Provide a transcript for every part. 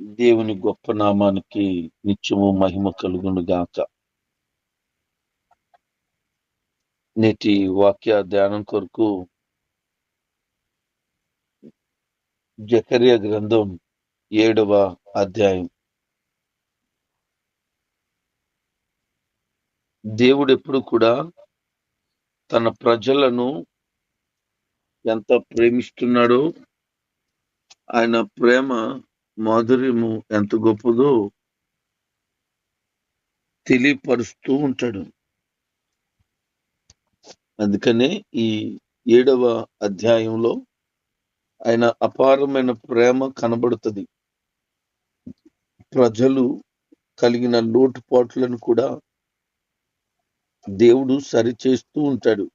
దేవుని గొప్ప నామానికి నిత్యము మహిమ కలుగును గాక. నేటి వాక్య ధ్యానం కొరకు జకర్య గ్రంథం ఏడవ అధ్యాయం. దేవుడు ఎప్పుడు కూడా తన ప్రజలను ఎంత ప్రేమిస్తున్నాడో ఆయన ప్రేమ మాధుర్యము ఎంత గొప్పదో తెలియపరుస్తూ ఉంటాడు. అందుకనే ఈ ఏడవ అధ్యాయంలో ఆయన అపారమైన ప్రేమ కనబడుతుంది. ప్రజలు కలిగిన లోటుపాట్లను కూడా దేవుడు సరిచేస్తూ ఉంటాడు.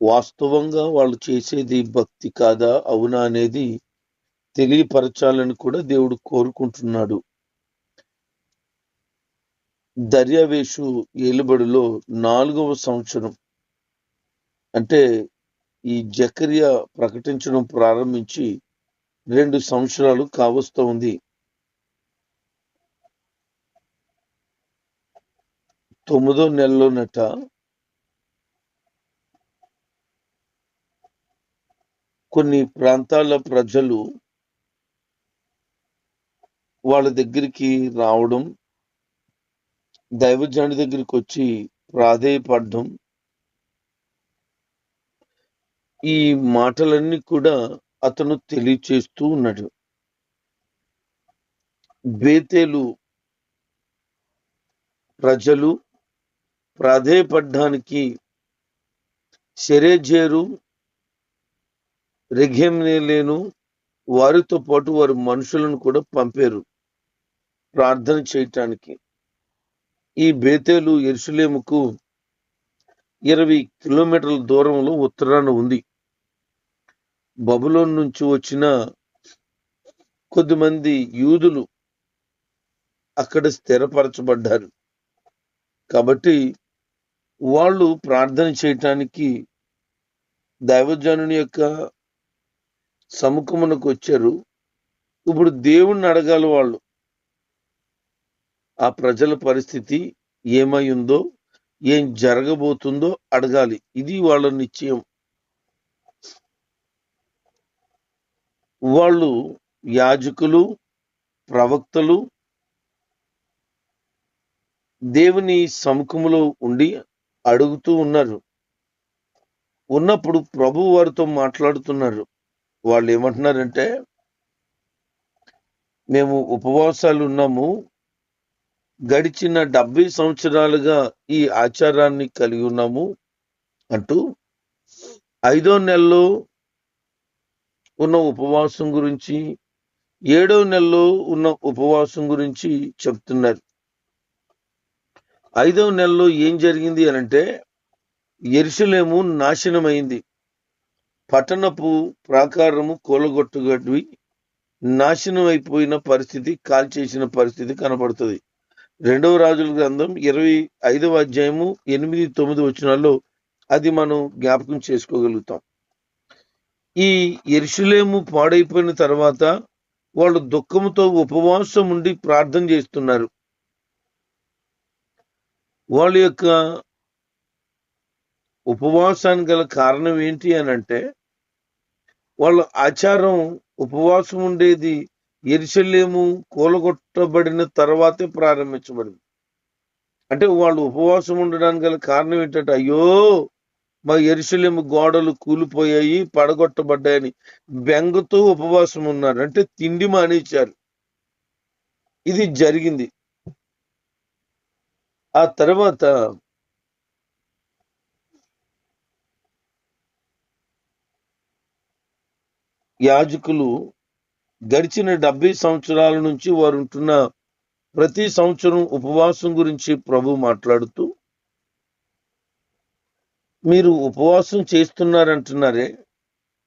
వాస్తవంగా వాళ్ళు చేసేది భక్తి కాదా? అవునా? అనేది తెలియపరచాలని కూడా దేవుడు కోరుకుంటున్నాడు. దర్యావేషు ఏలుబడిలో నాలుగవ సంవత్సరం. అంటే ఈ జకర్య ప్రకటించడం ప్రారంభించి రెండు సంవత్సరాలు కావస్తూ ఉంది. తొమ్మిదో నెలలోనట కొన్ని ప్రాంతాల ప్రజలు వాళ్ళ దగ్గరికి రావడం దైవజనుడి దగ్గరికి వచ్చి ప్రాధేయపడడం ఈ మాటలన్నీ కూడా అతను తెలియచేస్తూ ఉన్నాడు. బేతేలు ప్రజలు ప్రాధేయపడ్డానికి శరేజేరు రెఘెమ్నేలేను వారితో పాటు వారు మనుషులను కూడా పంపారు. ప్రార్థన చేయటానికి. ఈ బేతేలు ఎరుసలేముకు ఇరవై కిలోమీటర్ల దూరంలో ఉత్తరాన ఉంది. బబులోన్ నుంచి వచ్చిన కొద్దిమంది యూదులు అక్కడ స్థిరపరచబడ్డారు. కాబట్టి వాళ్ళు ప్రార్థన చేయటానికి దైవజనుని యొక్క సముఖమునకు వచ్చారు. ఇప్పుడు దేవుణ్ణి అడగాలి వాళ్ళు. ఆ ప్రజల పరిస్థితి ఏమై ఉందో ఏం జరగబోతుందో అడగాలి. ఇది వాళ్ళ నిశ్చయం. వాళ్ళు యాజకులు ప్రవక్తలు దేవుని సముఖములో ఉండి అడుగుతూ ఉన్నారు. ఉన్నప్పుడు ప్రభు వారితో మాట్లాడుతున్నారు. వాళ్ళు ఏమంటున్నారంటే మేము ఉపవాసాలు ఉన్నాము గడిచిన డెబ్బై సంవత్సరాలుగా ఈ ఆచారాన్ని కలిగి ఉన్నాము అంటూ ఐదో నెలలో ఉన్న ఉపవాసం గురించి ఏడో నెలలో ఉన్న ఉపవాసం గురించి చెప్తున్నారు. ఐదవ నెలలో ఏం జరిగింది అని అంటే ఎరుసలేము నాశనమైంది. పట్టణపు ప్రాకారము కూలగొట్టుగడ్వి నాశనం అయిపోయిన పరిస్థితి కాల్చేసిన పరిస్థితి కనబడుతుంది రెండవ రాజుల గ్రంథం ఇరవై ఐదవ అధ్యాయము ఎనిమిది తొమ్మిది వచ్చినాల్లో అది మనం జ్ఞాపకం చేసుకోగలుగుతాం. ఈ ఎరుసలేము పాడైపోయిన తర్వాత వాళ్ళు దుఃఖముతో ఉపవాసం ఉండి ప్రార్థన చేస్తున్నారు. వాళ్ళ యొక్క ఉపవాసానికి గల కారణం ఏంటి అని అంటే వాళ్ళ ఆచారం ఉపవాసం ఉండేది ఎరిసలేము కూలగొట్టబడిన తర్వాతే ప్రారంభించబడింది. అంటే వాళ్ళు ఉపవాసం ఉండడానికి గల కారణం ఏంటంటే అయ్యో మా ఎరుసలేము గోడలు కూలిపోయాయి పడగొట్టబడ్డాయని బెంగతో ఉపవాసం ఉన్నారు. అంటే తిండి మానేశారు. ఇది జరిగింది. ఆ తర్వాత యాజకులు గడిచిన డెబ్బై సంవత్సరాల నుంచి వారు ఉంటున్న ప్రతి సంవత్సరం ఉపవాసం గురించి ప్రభు మాట్లాడుతూ మీరు ఉపవాసం చేస్తున్నారంటున్నారే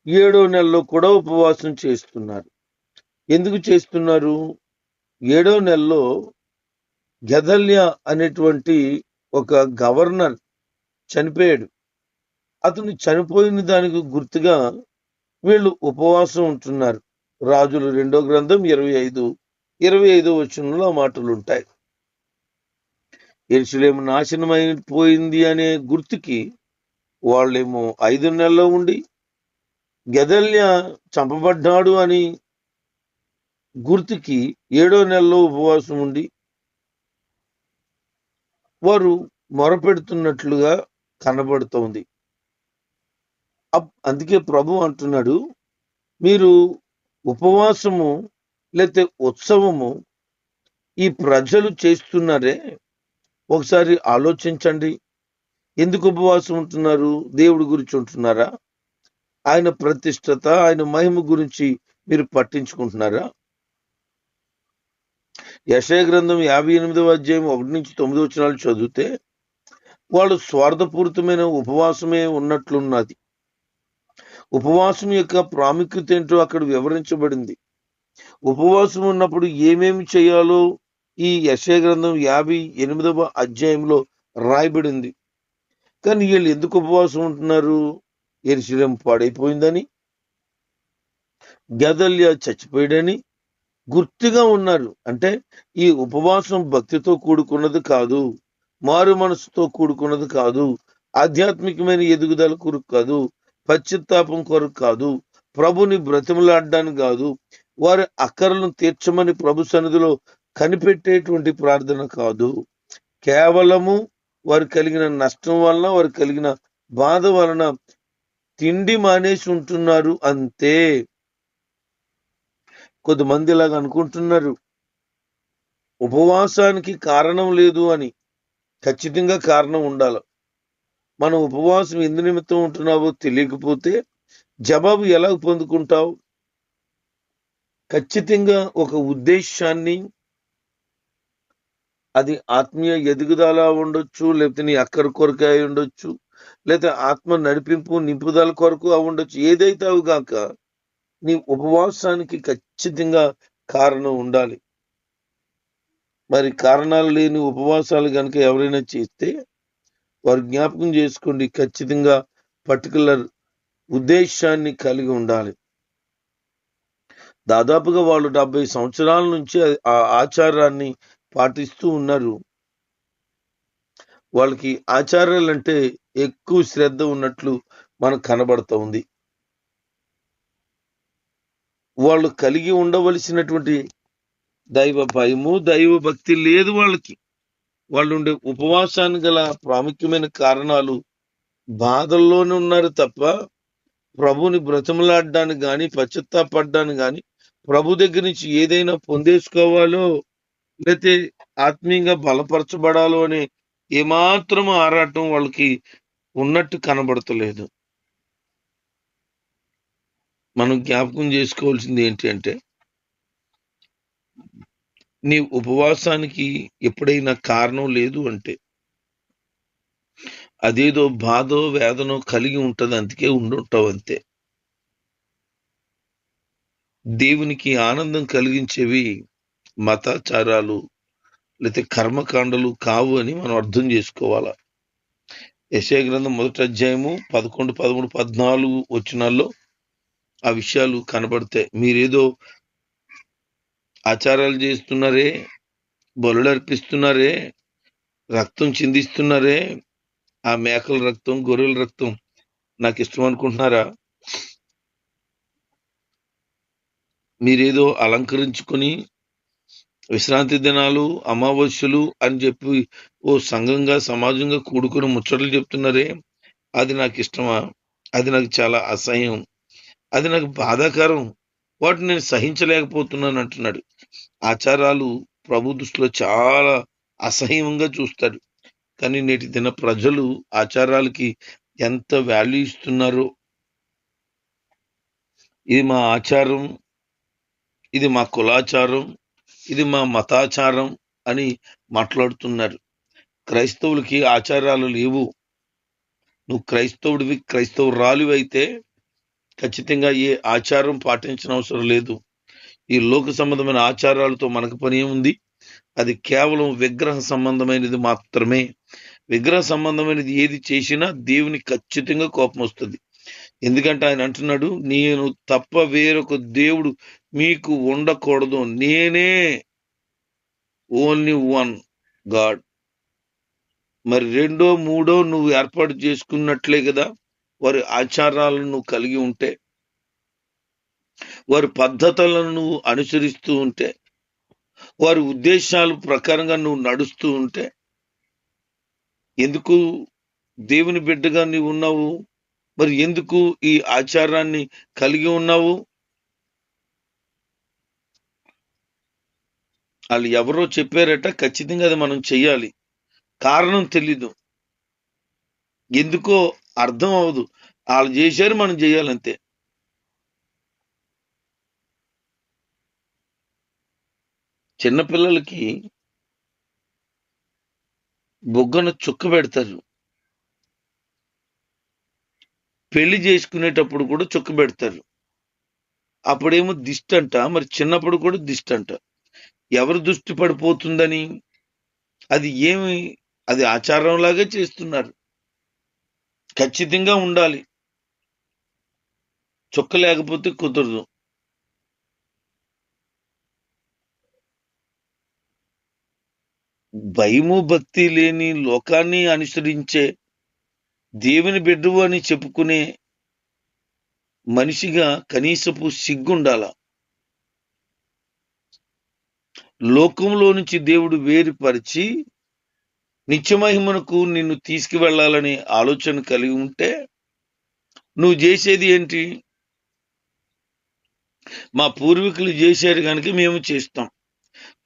ఏడో నెలలో కూడా ఉపవాసం చేస్తున్నారు. ఎందుకు చేస్తున్నారు? ఏడో నెలలో గెదల్య అనేటువంటి ఒక గవర్నర్ చనిపోయాడు. అతను చనిపోయిన దానికి గుర్తుగా వీళ్ళు ఉపవాసం ఉంటున్నారు. రాజులు రెండో గ్రంథం ఇరవై ఐదు ఇరవై ఐదో వచనంలో ఆ మాటలు ఉంటాయి ఎరుసలేము నాశనమైపోయింది అనే గుర్తుకి వాళ్ళేమో ఐదు నెలల్లో ఉండి గెదల్య చంపబడ్డాడు అని గుర్తుకి ఏడో నెలలో ఉపవాసం ఉండి వారు మొరపెడుతున్నట్లుగా కనబడుతోంది. అప్- అందుకే ప్రభు అంటున్నాడు మీరు ఉపవాసము లేతే ఉత్సవము ఈ ప్రజలు చేస్తున్నారే? ఒకసారి ఆలోచించండి. ఎందుకు ఉపవాసం ఉంటున్నారు? దేవుడి గురించి ఉంటున్నారా? ఆయన ప్రతిష్టత ఆయన మహిమ గురించి మీరు పట్టించుకుంటున్నారా? యశయ గ్రంథం యాభై ఎనిమిదవ అధ్యాయం ఒకటి నుంచి తొమ్మిది వచనాలు చదివితే వాళ్ళు స్వార్థపూరితమైన ఉపవాసమే ఉన్నట్లున్నది. ఉపవాసం యొక్క ప్రాముఖ్యత ఏంటో అక్కడ వివరించబడింది. ఉపవాసం ఉన్నప్పుడు ఏమేమి చేయాలో ఈ యశయ గ్రంథం యాభై ఎనిమిదవ అధ్యాయంలో రాయబడింది. కానీ వీళ్ళు ఎందుకు ఉపవాసం ఉంటున్నారు? ఎరుశలేం పాడైపోయిందని గదల్య చచ్చిపోయాడని గుర్తుగా ఉన్నారు. అంటే ఈ ఉపవాసం భక్తితో కూడుకున్నది కాదు మారు మనసుతో కూడుకున్నది కాదు ఆధ్యాత్మికమైన ఎదుగుదల కొరకు కాదు పశ్చిత్తాపం కొరకు కాదు ప్రభుని బ్రతిమలాడడానికి కాదు వారి అక్కరలను తీర్చమని ప్రభు సన్నిధిలో కనిపెట్టేటువంటి ప్రార్థన కాదు. కేవలము వారు కలిగిన నష్టం వలన వారు కలిగిన బాధ వలన తిండి మానేసి ఉంటున్నారు అంతే. కొంతమంది ఇలాగ అనుకుంటున్నారు ఉపవాసానికి కారణం లేదు అని ఖచ్చితంగా కారణం ఉండాలి. మనం ఉపవాసం ఎందు నిమిత్తం ఉంటున్నావో తెలియకపోతే జవాబు ఎలా పొందుకుంటావు? ఖచ్చితంగా ఒక ఉద్దేశాన్ని అది ఆత్మీయ ఎదుగుదల ఉండొచ్చు లేకపోతే నీ అక్కర కొరకే అయి ఉండొచ్చు లేదా ఆత్మ నడిపింపు నింపుదల కొరకు అవి ఉండొచ్చు ఏదైతే అవి కాక నీ ఉపవాసానికి ఖచ్చితంగా కారణం ఉండాలి. మరి కారణాలు లేని ఉపవాసాలు కనుక ఎవరైనా చేస్తే వారు జ్ఞాపకం చేసుకోండి. ఖచ్చితంగా పర్టికులర్ ఉద్దేశాన్ని కలిగి ఉండాలి. దాదాపుగా వాళ్ళు డెబ్బై సంవత్సరాల నుంచి ఆ ఆచారాన్ని పాటిస్తూ ఉన్నారు. వాళ్ళకి ఆచారాలు అంటే ఎక్కువ శ్రద్ధ ఉన్నట్లు మనకు కనబడుతూ ఉంది. వాళ్ళు కలిగి ఉండవలసినటువంటి దైవ భయము దైవ భక్తి లేదు వాళ్ళకి. వాళ్ళు ఉండే ఉపవాసానికి గల ప్రాముఖ్యమైన కారణాలు బాధల్లోనే ఉన్నారు తప్ప ప్రభుని బ్రతమలాడడానికి కానీ పశ్చాత్తాపడ్డానికి కానీ ప్రభు దగ్గర నుంచి ఏదైనా పొందేసుకోవాలో లేతే ఆత్మీయంగా బలపరచబడాలో అనే ఏమాత్రం ఆరాటం వాళ్ళకి ఉన్నట్టు కనబడతలేదు. మనం జ్ఞాపకం చేసుకోవాల్సింది ఏంటి అంటే నీ ఉపవాసానికి ఎప్పుడైనా కారణం లేదు అంటే? అదేదో బాధో వేదనో కలిగి ఉంటుంది అందుకే ఉండుంటావు అంతే. దేవునికి ఆనందం కలిగించేవి మతాచారాలు లేకపోతే కర్మకాండలు కావు అని మనం అర్థం చేసుకోవాలా? యశయ గ్రంథం మొదటి అధ్యాయము పదకొండు పదమూడు పద్నాలుగు వచనాల్లో ఆ విషయాలు కనబడతాయి. మీరేదో ఆచారాలు చేస్తున్నారే బలులు అర్పిస్తున్నారే రక్తం చిందిస్తున్నారే ఆ మేకల రక్తం గొర్రెల రక్తం నాకు ఇష్టం అనుకుంటున్నారా? మీరేదో అలంకరించుకొని విశ్రాంతి దినాలు అమావాస్యలు అని చెప్పి ఓ సంఘంగా సమాజంగా కూడుకుని ముచ్చట్లు చెప్తున్నారే అది నాకు ఇష్టమా? అది నాకు చాలా అసహ్యం. అది నాకు బాధాకరం. వాటిని నేను సహించలేకపోతున్నాను అంటున్నాడు. ఆచారాలు ప్రభు దృష్టిలో చాలా అసహ్యంగా చూస్తాడు. కానీ నేటి దిన ప్రజలు ఆచారాలకి ఎంత వాల్యూ ఇస్తున్నారో ఇది మా ఆచారం ఇది మా కులాచారం ఇది మా మతాచారం అని మాట్లాడుతున్నారు. క్రైస్తవులకి ఆచారాలు లేవు. నువ్వు క్రైస్తవుడివి క్రైస్తవురాలు అయితే ఖచ్చితంగా ఏ ఆచారం పాటించిన అవసరం లేదు. ఈ లోక సంబంధమైన ఆచారాలతో మనకు పని ఏముంది? అది కేవలం విగ్రహ సంబంధమైనది మాత్రమే. విగ్రహ సంబంధమైనది ఏది చేసినా దేవుని ఖచ్చితంగా కోపం వస్తుంది. ఎందుకంటే ఆయన అంటున్నాడు నేను తప్ప వేరొక దేవుడు మీకు ఉండకూడదు. నేనే ఓన్లీ వన్ గాడ్ మరి రెండో మూడో నువ్వు ఏర్పాటు చేసుకున్నట్లే కదా వారి ఆచారాలను నువ్వు కలిగి ఉంటే. వారి పద్ధతులను నువ్వు అనుసరిస్తూ ఉంటే వారి ఉద్దేశాల ప్రకారంగా నువ్వు నడుస్తూ ఉంటే ఎందుకు దేవుని బిడ్డగా నీవు ఉన్నావు? మరి ఎందుకు ఈ ఆచారాన్ని కలిగి ఉన్నావు? వాళ్ళు ఎవరో చెప్పారట ఖచ్చితంగా అది మనం చెయ్యాలి. కారణం తెలీదు. ఎందుకో అర్థం అవదు వాళ్ళు చేశారు మనం చేయాలంతే. చిన్నపిల్లలకి బొగ్గన చుక్క పెడతారు. పెళ్ళి చేసుకునేటప్పుడు కూడా చుక్క పెడతారు. అప్పుడేమో దిష్టి అంట మరి చిన్నప్పుడు కూడా దిష్టి అంట. ఎవరు దృష్టి పడిపోతుందని? అది ఏమి? అది ఆచారంలాగే చేస్తున్నారు. ఖచ్చితంగా ఉండాలి. చుక్క లేకపోతే కుదరదు. భయము భక్తి లేని లోకాన్ని అనుసరించే దేవుని బిడ్డవు అని చెప్పుకునే మనిషిగా కనీసపు సిగ్గుండాల. లోకంలో నుంచి దేవుడు వేరుపరిచి నిత్యమహిమనకు నిన్ను తీసుకువెళ్ళాలనే ఆలోచన కలిగి ఉంటే నువ్వు చేసేది ఏంటి? మా పూర్వీకులు చేశారు కనుక మేము చేస్తాం.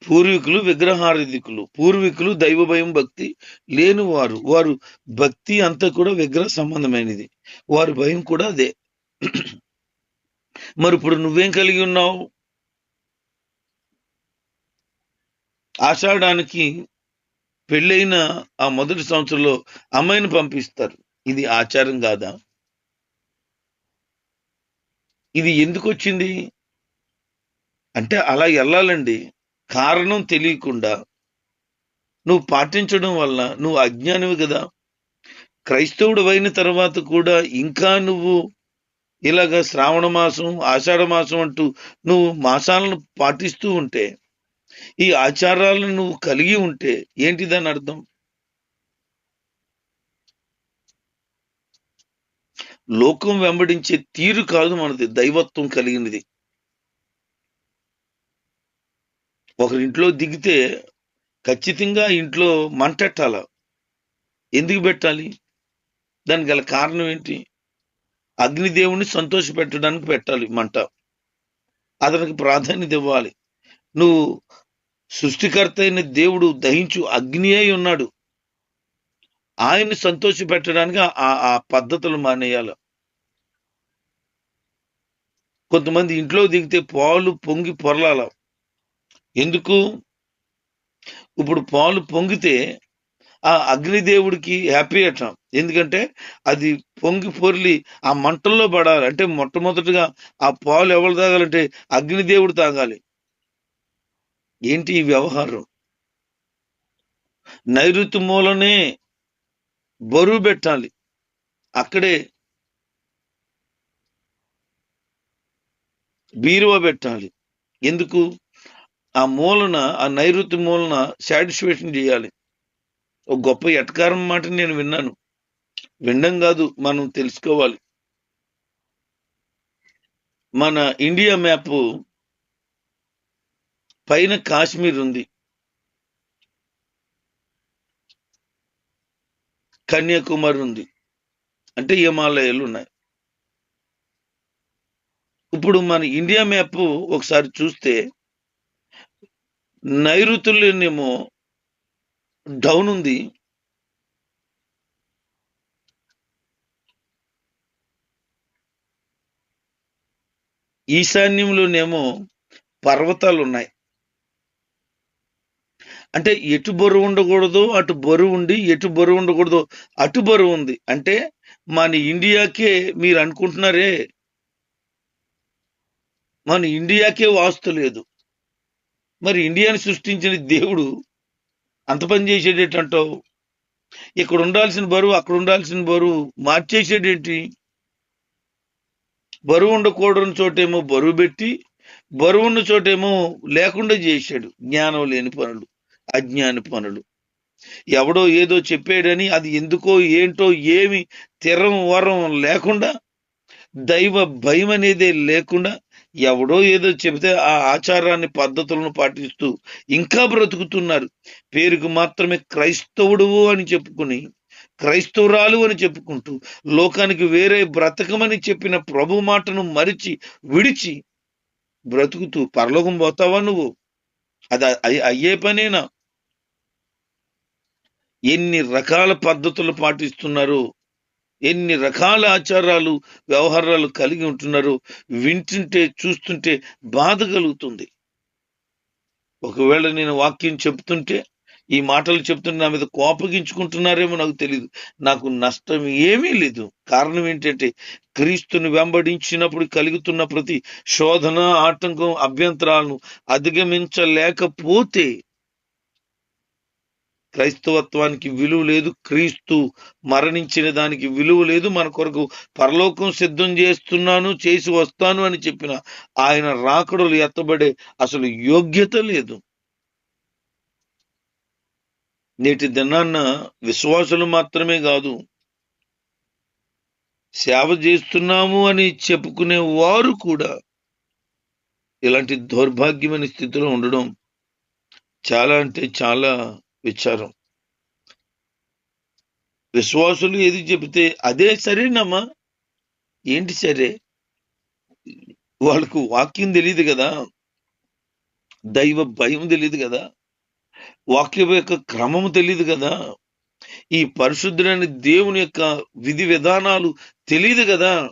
పూర్వీకులు విగ్రహారధికులు. పూర్వీకులు దైవ భయం భక్తి లేని వారు వారు భక్తి అంతా కూడా విగ్రహ సంబంధమైనది. వారి భయం కూడా అదే. మరి ఇప్పుడు నువ్వేం కలిగి ఉన్నావు? ఆషాఢానికి పెళ్ళైన ఆ మొదటి సంవత్సరంలో అమ్మాయిని పంపిస్తారు. ఇది ఆచారం కాదా? ఇది ఎందుకు వచ్చింది? అంటే అలా వెళ్ళాలండి. కారణం తెలియకుండా నువ్వు పాటించడం వల్ల నువ్వు అజ్ఞానివి కదా. క్రైస్తవుడు అయిన తర్వాత కూడా ఇంకా నువ్వు ఇలాగ శ్రావణ మాసం ఆషాఢ మాసం అంటూ నువ్వు మాసాలను పాటిస్తూ ఉంటే ఈ ఆచారాలను నువ్వు కలిగి ఉంటే ఏంటి దాని అర్థం? లోకం వెంబడించే తీరు కాదు మనది దైవత్వం కలిగినది. ఒకరింట్లో దిగితే ఖచ్చితంగా ఇంట్లో మంటెట్టాల. ఎందుకు పెట్టాలి? దానికి గల కారణం ఏంటి? అగ్నిదేవుని సంతోష పెట్టడానికి పెట్టాలి మంట. అతనికి ప్రాధాన్యత ఇవ్వాలి. నువ్వు సృష్టికర్త అయిన దేవుడు దహించు అగ్ని అయి ఉన్నాడు. ఆయన్ని సంతోష పెట్టడానికి ఆ ఆ పద్ధతులు మానేయాలి. కొంతమంది ఇంట్లో దిగితే పాలు పొంగి పొరలాల. ఎందుకు? ఇప్పుడు పాలు పొంగితే ఆ అగ్నిదేవుడికి హ్యాపీ అట. ఎందుకంటే అది పొంగి పొర్లి ఆ మంటల్లో పడాలి. అంటే మొట్టమొదటిగా ఆ పాలు ఎవరు తాగాలంటే అగ్నిదేవుడు తాగాలి. ఏంటి ఈ వ్యవహారం? నైరుతి మూలనే బరువు పెట్టాలి. అక్కడే బీరువా పెట్టాలి. ఎందుకు? ఆ మూలన ఆ నైరుతి మూలన సాటిస్ఫాక్షన్ చేయాలి. ఒక గొప్ప ఎటకారం మాట నేను విన్నాను. వినడం కాదు మనం తెలుసుకోవాలి. మన ఇండియా మ్యాప్ పైన కాశ్మీర్ ఉంది. కన్యాకుమారి ఉంది. అంటే హిమాలయాలు ఉన్నాయి. ఇప్పుడు మన ఇండియా మ్యాప్ ఒకసారి చూస్తే నైరుతుల్లోనేమో డౌన్ ఉంది ఈశాన్యంలోనేమో పర్వతాలు ఉన్నాయి అంటే ఎటు బరువు ఉండకూడదు అటు బరువు ఉండి ఎటు బరువు ఉండకూడదు అటు బరువు ఉంది. అంటే మన ఇండియాకే మీరు అనుకుంటున్నారే మన ఇండియాకే వాస్తు లేదు. మరి ఇండియాని సృష్టించిన దేవుడు అంత పని చేసేటంటావు ఇక్కడ ఉండాల్సిన బరువు అక్కడ ఉండాల్సిన బరువు మార్చేసేటేంటి బరువు ఉండకూడని చోటేమో బరువు పెట్టి బరువు ఉన్న చోటేమో లేకుండా చేశాడు. జ్ఞానం లేని పనులు అజ్ఞాని పనులు. ఎవడో ఏదో చెప్పాడని అది ఎందుకో ఏంటో ఏమి తిరం వరం లేకుండా దైవ భయం అనేదే లేకుండా ఎవడో ఏదో చెబితే ఆ ఆచారాన్ని పద్ధతులను పాటిస్తూ ఇంకా బ్రతుకుతున్నారు. పేరుకు మాత్రమే క్రైస్తవుడు అని చెప్పుకుని క్రైస్తవురాలు అని చెప్పుకుంటూ లోకానికి వేరే బ్రతకమని చెప్పిన ప్రభు మాటను మరిచి విడిచి బ్రతుకుతూ పరలోకం పోతావా నువ్వు? అది అయ్యే పనేనా? ఎన్ని రకాల పద్ధతులు పాటిస్తున్నారు? ఎన్ని రకాల ఆచారాలు వ్యవహారాలు కలిగి ఉంటున్నారో వింటుంటే చూస్తుంటే బాధ కలుగుతుంది. ఒకవేళ నేను వాక్యం చెప్తుంటే ఈ మాటలు చెప్తుంటే నా మీద కోపగించుకుంటున్నారేమో నాకు తెలియదు నాకు నష్టం ఏమీ లేదు. కారణం ఏంటంటే క్రీస్తుని వెంబడించినప్పుడు కలుగుతున్న ప్రతి శోధన ఆటంకం అభ్యంతరాలను అధిగమించలేకపోతే క్రైస్తవత్వానికి విలువ లేదు క్రీస్తు మరణించిన దానికి విలువ లేదు మన కొరకు పరలోకం సిద్ధం చేస్తున్నాను చేసి వస్తాను అని చెప్పిన ఆయన రాకడలు ఎత్తబడే అసలు యోగ్యత లేదు. నేటి దినాన్న విశ్వాసులు మాత్రమే కాదు సేవ చేస్తున్నాము అని చెప్పుకునే వారు కూడా ఇలాంటి దౌర్భాగ్యమైన స్థితిలో ఉండడం చాలా అంటే చాలా విచారం విశ్వాసులు ఏది చెబితే అదే సరేనమ్మా ఏంటి సరే? వాళ్ళకు వాక్యం తెలియదు కదా? దైవ భయం తెలియదు కదా? వాక్యం యొక్క క్రమం తెలియదు కదా? ఈ పరిశుద్ధులైన దేవుని యొక్క విధి విధానాలు తెలియదు కదా?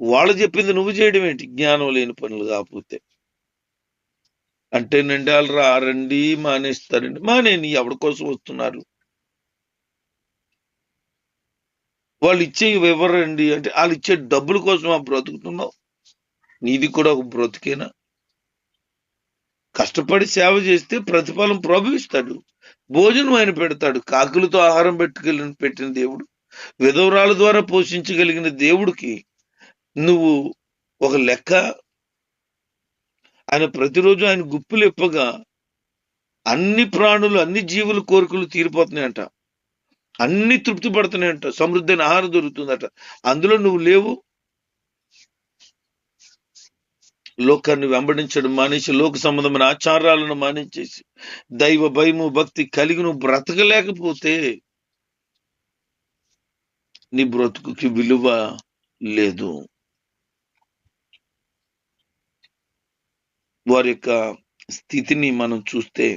వాళ్ళు చెప్పింది నువ్వు చేయడం ఏంటి? జ్ఞానం లేని పనులు కాకపోతే అంటే నిండాలు రారండి మానేస్తారండి. మానేని ఎవరి కోసం వస్తున్నారు? వాళ్ళు ఇచ్చే వివరండి అంటే వాళ్ళు ఇచ్చే డబ్బుల కోసం ఆ బ్రతుకుతున్నావు నీది కూడా ఒక బ్రతికేనా? కష్టపడి సేవ చేస్తే ప్రతిఫలం ప్రభవిస్తాడు భోజనం ఆయన పెడతాడు. కాకులతో ఆహారం పెట్టుకెళ్ళిన పెట్టిన దేవుడు విధవరాల ద్వారా పోషించగలిగిన దేవుడికి నువ్వు ఒక లెక్క ఆయన ప్రతిరోజు ఆయన గుప్పులు ఇప్పగా అన్ని ప్రాణులు అన్ని జీవుల కోరికలు తీరిపోతున్నాయంట. అన్ని తృప్తి పడుతున్నాయంట. సమృద్ధి ఆహారం దొరుకుతుందట. అందులో నువ్వు లేవు. లోకాన్ని వెంబడించడం మానేసి లోక సంబంధమైన ఆచారాలను మానేసేసి దైవ భయము భక్తి కలిగి నువ్వు బ్రతకలేకపోతే నీ బ్రతుకుకి విలువ లేదు. వారి యొక్క స్థితిని మనం చూస్తే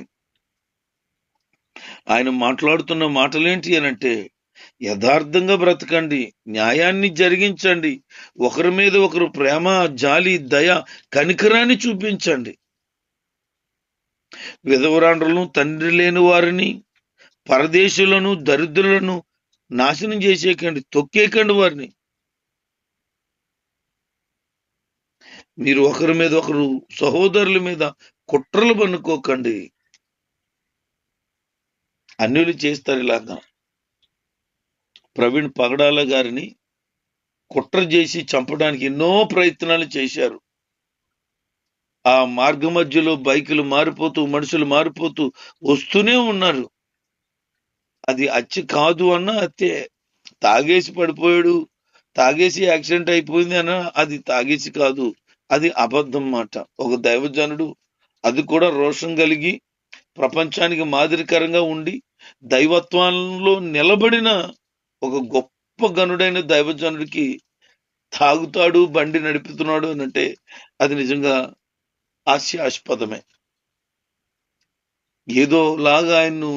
ఆయన మాట్లాడుతున్న మాటలేంటి అనంటే యథార్థంగా బ్రతకండి న్యాయాన్ని జరిగించండి ఒకరి మీద ఒకరు ప్రేమ జాలి దయ కనికరాన్ని చూపించండి. విధవరాండ్రులను తండ్రి లేని వారిని పరదేశులను దరిద్రులను నాశనం చేసేకండి తొక్కేకండి వారిని. మీరు ఒకరి మీద ఒకరు సహోదరుల మీద కుట్రలు పన్నుకోకండి. అన్యులు చేస్తారు ఇలాగా. ప్రవీణ్ పగడాల గారిని కుట్ర చేసి చంపడానికి ఎన్నో ప్రయత్నాలు చేశారు. ఆ మార్గ మధ్యలో బైకులు మారిపోతూ మనుషులు మారిపోతూ వస్తూనే ఉన్నారు. అది అచ్చి కాదు అన్న అత్తే తాగేసి పడిపోయాడు. తాగేసి యాక్సిడెంట్ అయిపోయింది అన్న అది తాగేసి కాదు. అది అబద్ధం మాట. ఒక దైవజనుడు అది కూడా రోషం కలిగి ప్రపంచానికి మాదిరికరంగా ఉండి దైవత్వంలో నిలబడిన ఒక గొప్ప గనుడైన దైవజనుడికి తాగుతాడు బండి నడుపుతున్నాడు అని అంటే అది నిజంగా హాస్యాస్పదమే. ఏదో లాగా ఆయన్ను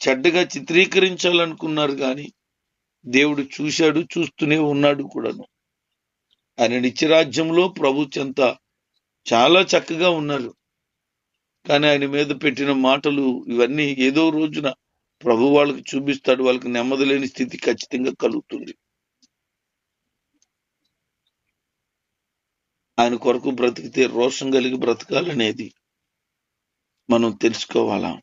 చెడ్డగా చిత్రీకరించాలనుకున్నారు కానీ దేవుడు చూశాడు చూస్తూనే ఉన్నాడు కూడాను. ఆయన నిత్యరాజ్యంలో ప్రభు చెంత చాలా చక్కగా ఉన్నారు. కానీ ఆయన మీద పెట్టిన మాటలు ఇవన్నీ ఏదో రోజున ప్రభు వాళ్ళకి చూపిస్తాడు వాళ్ళకి నెమ్మది లేని స్థితి ఖచ్చితంగా కలుగుతుంది. ఆయన కొరకు బ్రతికితే రోషం కలిగి బ్రతకాలనేది మనం తెలుసుకోవాలా?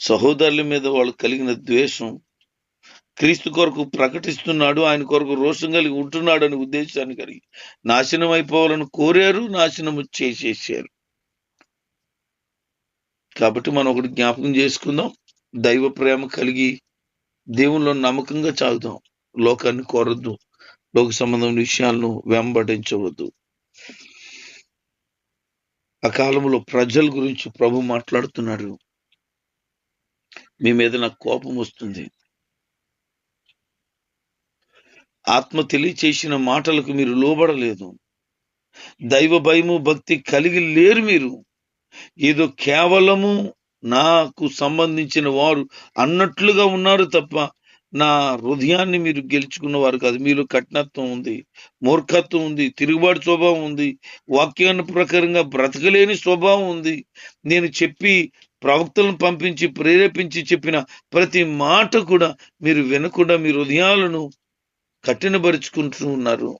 సహోదరుల మీద వాళ్ళు కలిగిన ద్వేషం క్రీస్తు కొరకు ప్రకటిస్తున్నాడు ఆయన కొరకు రోషం కలిగి ఉంటున్నాడు అనే ఉద్దేశాన్ని కలిగి నాశనం అయిపోవాలని కోరారు నాశనము చేసేసారు. కాబట్టి మనం ఒకటి జ్ఞాపకం చేసుకుందాం. దైవ ప్రేమ కలిగి దేవుల్లో నమ్మకంగా చాగుదాం లోకాన్ని కోరద్దు. లోక సంబంధమైన విషయాలను వెంబడించవద్దు. ఆ కాలంలో ప్రజల గురించి ప్రభు మాట్లాడుతున్నాడు. మీ మీద నాకు కోపం వస్తుంది. ఆత్మ తెలియచేసిన మాటలకు మీరు లోబడలేదు. దైవ భయము భక్తి కలిగి లేరు మీరు. ఏదో కేవలము నాకు సంబంధించిన వారు అన్నట్లుగా ఉన్నారు తప్ప నా హృదయాన్ని మీరు గెలుచుకున్న వారు కాదు. మీలో కఠినత్వం ఉంది మూర్ఖత్వం ఉంది తిరుగుబాటు స్వభావం ఉంది వాక్యాన్ని ప్రకారంగా బ్రతకలేని స్వభావం ఉంది. నేను చెప్పి ప్రవక్తలను పంపించి ప్రేరేపించి చెప్పిన ప్రతి మాట కూడా మీరు వినకుండా మీ హృదయాలను కఠినపరుచుకుంటూ ఉన్నారు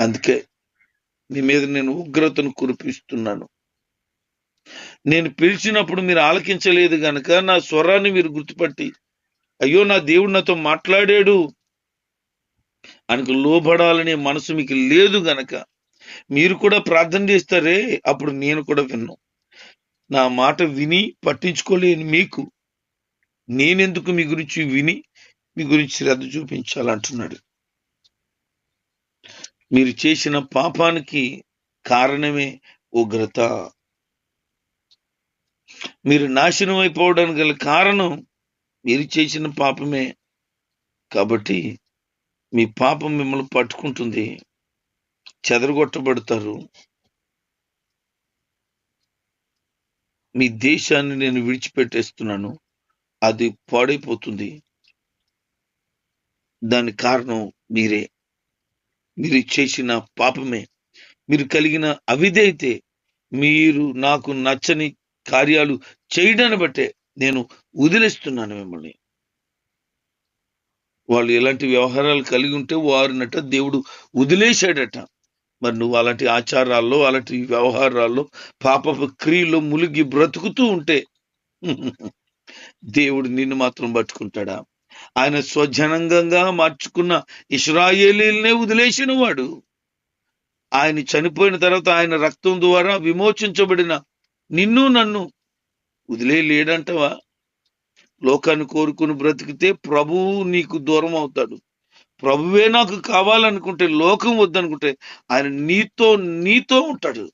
అందుకే మీ మీద నేను ఉగ్రతను కురిపిస్తున్నాను. నేను పిలిచినప్పుడు మీరు ఆలకించలేదు గనక నా స్వరాన్ని మీరు గుర్తుపట్టి అయ్యో నా దేవుడు నాతో మాట్లాడాడు. ఆయనకు లోబడాలనే మనసు మీకు లేదు గనక మీరు కూడా ప్రార్థన చేస్తారే? అప్పుడు నేను కూడా విన్ను. నా మాట విని పట్టించుకోలేని మీకు నేనెందుకు మీ గురించి విని మీ గురించి శ్రద్ధ చూపించాలంటున్నాడు. మీరు చేసిన పాపానికి కారణమే ఉగ్రత. మీరు నాశనం అయిపోవడానికి గల కారణం మీరు చేసిన పాపమే కాబట్టి మీ పాపం మిమ్మల్ని పట్టుకుంటుంది. చెదరగొట్టబడతారు. మీ దేశాన్ని నేను విడిచిపెట్టేస్తున్నాను. అది పాడైపోతుంది. దాని కారణం మీరే. మీరు చేసిన పాపమే. మీరు కలిగిన అవిధైతే మీరు నాకు నచ్చని కార్యాలు చేయడాన్ని బట్టే నేను వదిలేస్తున్నాను మిమ్మల్ని. వాళ్ళు ఎలాంటి వ్యవహారాలు కలిగి ఉంటే వారినట దేవుడు వదిలేశాడట. మరి నువ్వు అలాంటి ఆచారాల్లో అలాంటి వ్యవహారాల్లో పాప క్రియల్లో ములిగి బ్రతుకుతూ ఉంటే దేవుడు నిన్ను మాత్రం పట్టుకుంటాడా? ఆయన స్వజనంగంగా మార్చుకున్న ఇస్రాయేలీలనే వదిలేసిన వాడు ఆయన చనిపోయిన తర్వాత ఆయన రక్తం ద్వారా విమోచించబడిన నిన్ను నన్ను వదిలేయలేడంటవా? లోకాన్ని కోరుకుని బ్రతికితే ప్రభువు నీకు దూరం అవుతాడు. ప్రభువే నాకు కావాలనుకుంటే లోకం వద్దనుకుంటే ఆయన నీతో నీతో ఉంటాడు.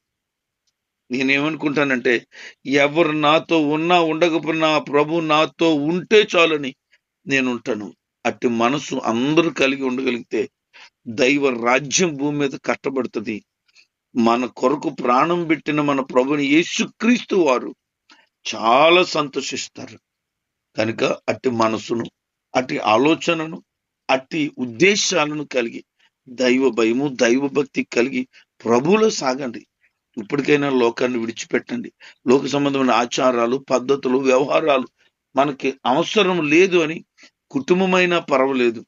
నేనేమనుకుంటానంటే ఎవరు నాతో ఉన్నా ఉండకపోయినా ప్రభు నాతో ఉంటే చాలని నేను ఉంటాను అట్టి మనసు అందరూ కలిగి ఉండగలిగితే దైవ రాజ్యం భూమి మీద కట్టబడుతుంది. మన కొరకు ప్రాణం పెట్టిన మన ప్రభుని యేసుక్రీస్తు వారు చాలా సంతోషిస్తారు. కనుక అట్టి మనసును అట్టి ఆలోచనను అట్టి ఉద్దేశాలను కలిగి దైవ భయము దైవ భక్తి కలిగి ప్రభువులో సాగండి. ఇప్పటికైనా లోకాన్ని విడిచిపెట్టండి. లోక సంబంధమైన ఆచారాలు పద్ధతులు వ్యవహారాలు మనకి అవసరం లేదు అని కుటుంబమైనా పర్వాలేదు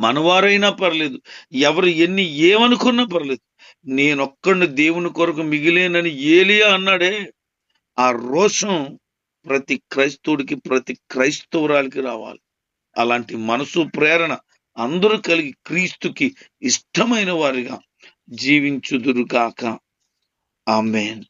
మనవారైనా పర్లేదు ఎవరు ఎన్ని ఏమనుకున్నా పర్లేదు నేనొక్కడిని దేవుని కొరకు మిగిలేనని ఏలియా అన్నాడే. ఆ రోషం ప్రతి క్రైస్తవుడికి ప్రతి క్రైస్తవురాలికి రావాలి. అలాంటి మనసు ప్రేరణ అందరూ కలిగి క్రీస్తుకి ఇష్టమైన వారిగా జీవించుదురు కాక ఆమెన్.